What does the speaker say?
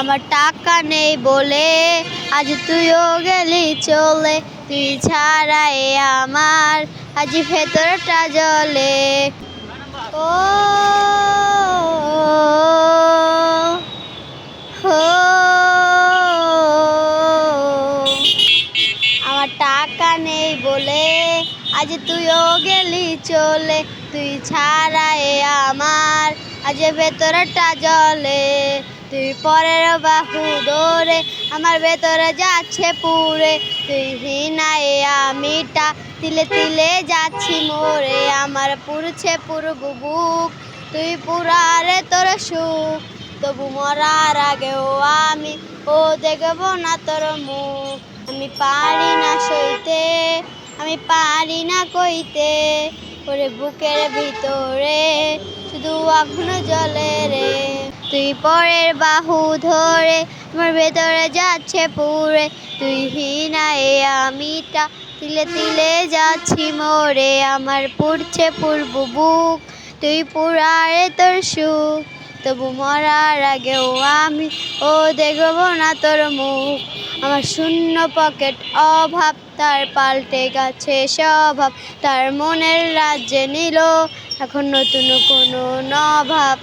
আমার টাকা নেই বলে আজ তুইও গেলি চলে। তুই ছাড়াই আমার, আজ ভেতরটা জলে ও আমার টাকা নেই বলে আজ তুইও গেলি চলে। তুই ছাড়াই আমার, আজ ভেতরটা জলে তুই পরের বাহু ধরে আমার ভেতরে যাচ্ছে পুরে তুই হিনাই আমিটা তিলে তিলে যাচ্ছি মোরে আমার পুরছে পুরব বুক তুই পুরারে তোর সুখ, তবু মরার আগেও আমি, ও দেখব না তোর মুখ। আমি পারি না সইতে, আমি পারি না কইতে, ওরে বুকের ভিতরে শুধু আগুন জলে রে। তুই পরের বাহু ধরে আমার ভেতরে যাচ্ছে পুরে। তুই হিনা এ আমিটা, তিলে তিলে যাচ্ছি মোরে। আমার পুড়ছে পূর্ব বুক, তুই পুরারে তোর সুখ। তবু মরার আগেও আমি, ও দেখব না তোর মুখ। আমার শূন্য পকেট অভাব, তার পাল্টে গেছে স্বভাব। তার মনের রাজ্যে নিল এখন নতুন কোনো নভাব।